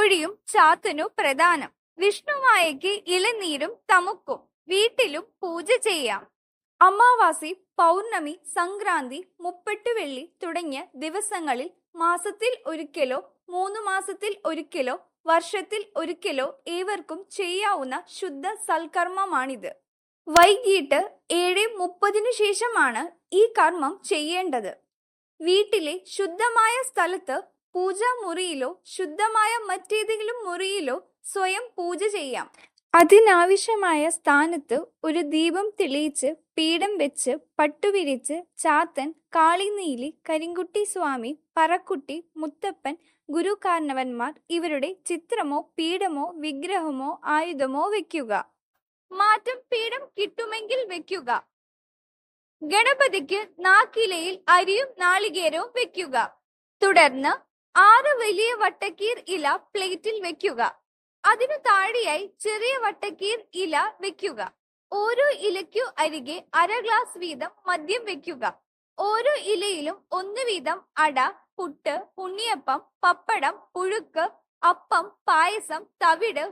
കോഴിയും ചാത്തനു പ്രധാനം. വിഷ്ണുമായയ്ക്ക് ഇളനീരും തമുക്കും. വീട്ടിലും പൂജ ചെയ്യാം. അമാവാസി പൗർണമി സംക്രാന്തി മുപ്പെട്ട് വെള്ളി തുടങ്ങിയ ദിവസങ്ങളിൽ മാസത്തിൽ ഒരിക്കലോ മൂന്ന് മാസത്തിൽ ഒരിക്കലോ വർഷത്തിൽ ഒരിക്കലോ ഏവർക്കും ചെയ്യാവുന്ന ശുദ്ധ സൽക്കർമ്മമാണിത്. വൈകിട്ട് ഏഴ് മുപ്പതിനു ശേഷമാണ് ഈ കർമ്മം ചെയ്യേണ്ടത്. വീട്ടിലെ ശുദ്ധമായ സ്ഥലത്ത് പൂജാമുറിയിലോ ശുദ്ധമായ മറ്റേതെങ്കിലും മുറിയിലോ സ്വയം പൂജ ചെയ്യാം. അതിനാവശ്യമായ സ്ഥാനത്ത് ഒരു ദീപം തെളിയിച്ച് പീഠം വെച്ച് പട്ടുവിരിച്ച് ചാത്തൻ കാളിനീലി കരിങ്കുട്ടി സ്വാമി പറക്കുട്ടി മുത്തപ്പൻ ഗുരു കാരണവന്മാർ ഇവരുടെ ചിത്രമോ പീഠമോ വിഗ്രഹമോ ആയുധമോ വെക്കുക. മാറ്റം പീഠം കിട്ടുമെങ്കിൽ വെക്കുക. ഗണപതിക്ക് നാക്കിലയിൽ അരിയും നാളികേരവും വെക്കുക. തുടർന്ന് ആറ് വലിയ വട്ടക്കീർ ഇല പ്ലേറ്റിൽ വെക്കുക. അതിനു താഴെയായി ചെറിയ വട്ടക്കീർ ഇല വെക്കുക. ഓരോ ഇലയ്ക്കു അരികെ അര ഗ്ലാസ് വീതം മദ്യം വെക്കുക. ഓരോ ഇലയിലും ഒന്ന് വീതം അട പുട്ട് ഉണ്ണിയപ്പം പപ്പടം പുഴുക്ക് അപ്പം പായസം തവിട്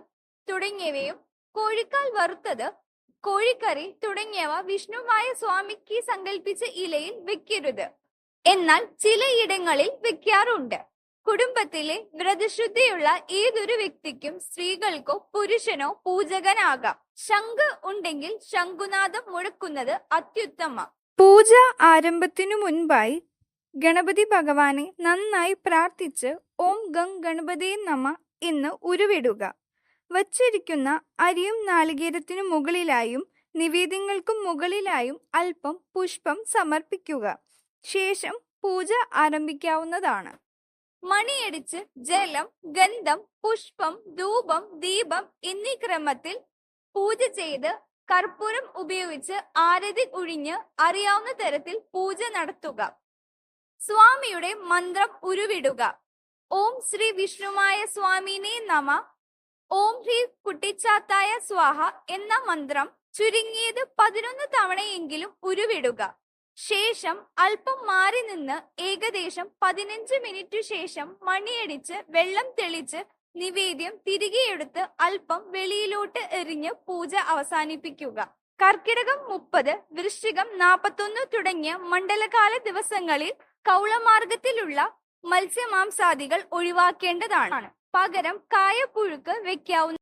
തുടങ്ങിയവയും കോഴിക്കാൽ വറുത്തത് കോഴിക്കറി തുടങ്ങിയവ വിഷ്ണുമായ സ്വാമിക്ക് സങ്കല്പിച്ച ഇലയിൽ വെക്കരുത്. എന്നാൽ ചിലയിടങ്ങളിൽ വെക്കാറുണ്ട്. കുടുംബത്തിലെ വ്രതശുദ്ധിയുള്ള ഏതൊരു വ്യക്തിക്കും സ്ത്രീകൾക്കോ പുരുഷനോ പൂജകനാകാം. ശംഖ് ഉണ്ടെങ്കിൽ ശംഖുനാഥം മുഴക്കുന്നത് അത്യുത്തമ. പൂജ ആരംഭത്തിനു മുൻപായി ഗണപതി ഭഗവാനെ നന്നായി പ്രാർത്ഥിച്ച് ഓം ഗം ഗണപതി നമ എന്ന് ഉരുവിടുക. വച്ചിരിക്കുന്ന അരിയും നാളികേരത്തിനു മുകളിലായും നിവേദ്യങ്ങൾക്കും മുകളിലായും അല്പം പുഷ്പം സമർപ്പിക്കുക. ശേഷം പൂജ ആരംഭിക്കാവുന്നതാണ്. മണിയടിച്ച് ജലം ഗന്ധം പുഷ്പം ധൂപം ദീപം എന്നീ ക്രമത്തിൽ പൂജ ചെയ്ത് കർപ്പൂരം ഉപയോഗിച്ച് ആരതി ഒഴിഞ്ഞ് അറിയാവുന്ന തരത്തിൽ പൂജ നടത്തുക. സ്വാമിയുടെ മന്ത്രം ഉരുവിടുക. ഓം ശ്രീ വിഷ്ണുമായ സ്വാമിനെ നമ. ഓം ഹ്രീ കുട്ടിച്ചാത്തായ സ്വാഹ എന്ന മന്ത്രം ചുരുങ്ങിയത് പതിനൊന്ന് തവണയെങ്കിലും ഉരുവിടുക. ശേഷം അല്പം മാറി നിന്ന് ഏകദേശം പതിനഞ്ച് മിനിറ്റ് ശേഷം മണിയടിച്ച് വെള്ളം തെളിച്ച് നിവേദ്യം തിരികെയെടുത്ത് അല്പം വെളിയിലോട്ട് എറിഞ്ഞ് പൂജ അവസാനിപ്പിക്കുക. കർക്കിടകം മുപ്പത് വൃശ്ചികം നാൽപ്പത്തൊന്ന് തുടങ്ങിയ മണ്ഡലകാല ദിവസങ്ങളിൽ കൗളമാർഗത്തിലുള്ള മത്സ്യമാംസാദികൾ ഒഴിവാക്കേണ്ടതാണ്. പകരം കായപ്പുഴുക്ക് വെക്കാവുന്ന